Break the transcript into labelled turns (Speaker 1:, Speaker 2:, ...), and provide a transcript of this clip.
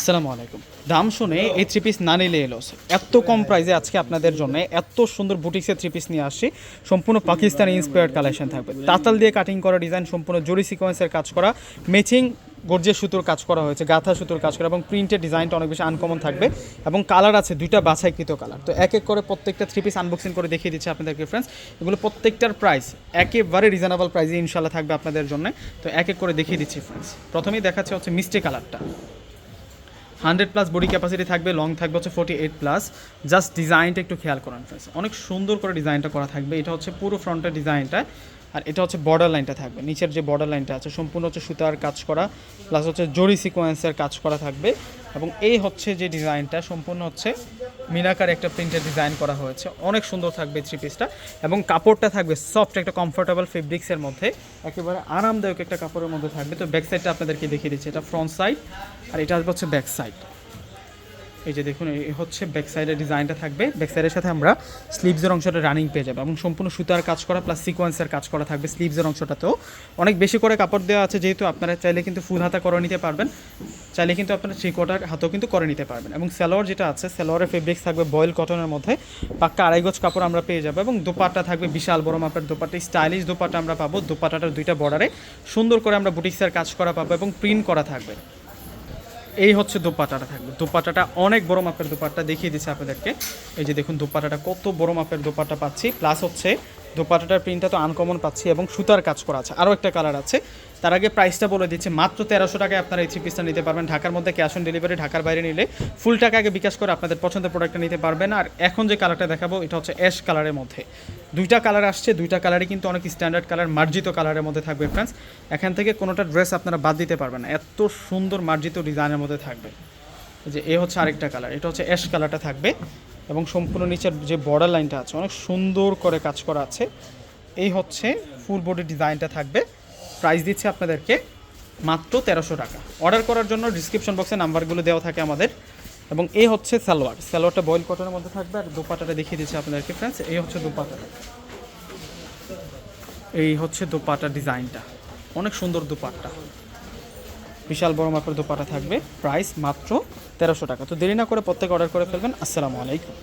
Speaker 1: আসসালামু আলাইকুম। দাম শুনে এই থ্রি পিস না নিলে এলো। এত কম প্রাইসে আজকে আপনাদের জন্য এত সুন্দর বুটিক্সের থ্রি পিস নিয়ে আসছি। সম্পূর্ণ পাকিস্তানি ইন্সপায়ার্ড কালেকশন থাকবে। তাতাল দিয়ে কাটিং করা ডিজাইন সম্পূর্ণ জরি সিকোয়েন্সের কাজ করা ম্যাচিং গর্জের সুতোর কাজ করা হয়েছে, গাঁথা সুতোর কাজ করা এবং প্রিন্টের ডিজাইনটা অনেক বেশি আনকমন থাকবে এবং কালার আছে দুইটা বাছাইকৃত কালার তো এক এক করে প্রত্যেকটা থ্রি পিস আনবক্সিং করে দেখিয়ে দিচ্ছি আপনাদেরকে ফ্রেন্ডস এগুলো প্রত্যেকটার প্রাইস একেবারে রিজনেবল প্রাইসে ইনশাল্লাহ থাকবে আপনাদের জন্য। তো এক এক করে দেখিয়ে দিচ্ছি ফ্রেন্ডস প্রথমেই দেখাচ্ছে হচ্ছে মিষ্টি কালারটা হান্ড্রেড প্লাস বডি ক্যাপাসিটি থাকবে, লং থাকবে হচ্ছে ফোর্টি এইট প্লাস। জাস্ট ডিজাইনটা একটু খেয়াল করেন ফ্রেন্ডস অনেক সুন্দর করে ডিজাইনটা করা থাকবে। এটা হচ্ছে পুরো ফ্রন্টের ডিজাইনটা আর এটা হচ্ছে বর্ডার লাইনটা থাকবে। নিচের যে বর্ডার লাইনটা আছে, সম্পূর্ণ হচ্ছে সুতার কাজ করা প্লাস হচ্ছে জরি সিকোয়েন্সের কাজ করা থাকবে। এবং এই হচ্ছে যে ডিজাইনটা সম্পূর্ণ হচ্ছে মিনাকার একটা প্রিন্টের ডিজাইন করা হয়েছে। অনেক সুন্দর থাকবে থ্রি পিসটা এবং কাপড়টা থাকবে সফট একটা কমফোর্টেবল ফেব্রিক্সের মধ্যে। একেবারে আরামদায়ক একটা কাপড়ের মধ্যে থাকবে। তো ব্যাক সাইডটা আপনাদেরকে দেখিয়ে দিচ্ছি। এটা ফ্রন্ট সাইড আর এটা হচ্ছে ব্যাক সাইড এই যে দেখুন, এই হচ্ছে ব্যাক সাইডের ডিজাইনটা থাকবে। ব্যাক সাইডের সাথে আমরা স্লিভসের অংশটা রানিং পেয়ে যাব এবং সম্পূর্ণ সুতার কাজ করা প্লাস সিকোয়েন্সের কাজ করা থাকবে স্লিভসের অংশটাতেও। অনেক বেশি করে কাপড় দেওয়া আছে যেহেতু আপনারা চাইলে কিন্তু ফুল হাতা করে নিতে পারবেন। চাইলে কিন্তু আপনারা থ্রি কোয়ার্টার হাতেও কিন্তু করে নিতে পারবেন। এবং সালোয়ার যেটা আছে, সালোয়ারের ফেব্রিক্স থাকবে বয়েল কটনের মধ্যে। পাক্কা আড়াই গজ কাপড় আমরা পেয়ে যাব এবং দোপাট্টা থাকবে বিশাল বড় মাপের দোপাট্টা। স্টাইলিশ দোপাট্টা আমরা পাবো। দোপাট্টাটার দুইটা বর্ডারে সুন্দর করে আমরা বুটিক্সের কাজ করা পাবো এবং প্রিন্ট করা থাকবে। এই হচ্ছে দোপাটাটা থাকবে। দোপাটাটা অনেক বড় মাপের দোপাট্টা দেখিয়ে দিচ্ছে আপনাদেরকে। এই যে দেখুন, দোপাটাটা কত বড় মাপের দোপাট্টা পাচ্ছি। প্লাস হচ্ছে দোপাটাটার প্রিন্টটা তো আনকমন পাচ্ছি এবং সুতার কাজ করা আছে। আরও একটা কালার আছে। তার আগে প্রাইসটা বলে দিচ্ছি, মাত্র তেরোশো টাকায় আপনারা এই থ্রি পিসটা নিতে পারবেন। ঢাকার মধ্যে ক্যাশ অন ডেলিভারি ঢাকার বাইরে নিলে ফুল টাকা আগে বিকাশ করে আপনাদের পছন্দের প্রোডাক্টটা নিতে পারবেন। আর এখন যে কালারটা দেখাবো, এটা হচ্ছে অ্যাশ কালারের মধ্যে। দুইটা কালার আসছে, দুইটা কালারই কিন্তু অনেক স্ট্যান্ডার্ড কালার মার্জিত কালারের মধ্যে থাকবে ফ্রেন্ডস এখান থেকে কোনোটা ড্রেস আপনারা বাদ দিতে পারবেন না। এত সুন্দর মার্জিত ডিজাইনের মধ্যে থাকবে। যে, এ হচ্ছে আরেকটা কালার এটা হচ্ছে অ্যাশ কালারটা থাকবে। এবং সম্পূর্ণ নিচের যে বর্ডার লাইনটা আছে, অনেক সুন্দর করে কাজ করা আছে। এই হচ্ছে ফুল বডি ডিজাইনটা থাকবে। প্রাইস দিচ্ছে আপনাদেরকে মাত্র তেরোশো টাকা। অর্ডার করার জন্য ডিসক্রিপশন বক্সে নাম্বারগুলো দেওয়া থাকে আমাদের। এবং এই হচ্ছে সালোয়ার। সালোয়ারটা বয়েল কটনের মধ্যে থাকবে আর দোপাটাটা দেখিয়ে দিচ্ছি আপনাদেরকে ফ্রেন্ডস এই হচ্ছে দোপাটাটা এই হচ্ছে দোপাটার ডিজাইনটা অনেক সুন্দর দোপাট্টা। বিশাল বড় মাপের দোপাটা থাকবে। প্রাইস মাত্র তেরোশো টাকা। তো দেরি না করে প্রত্যেকে অর্ডার করে ফেলবেন। আসসালামু আলাইকুম।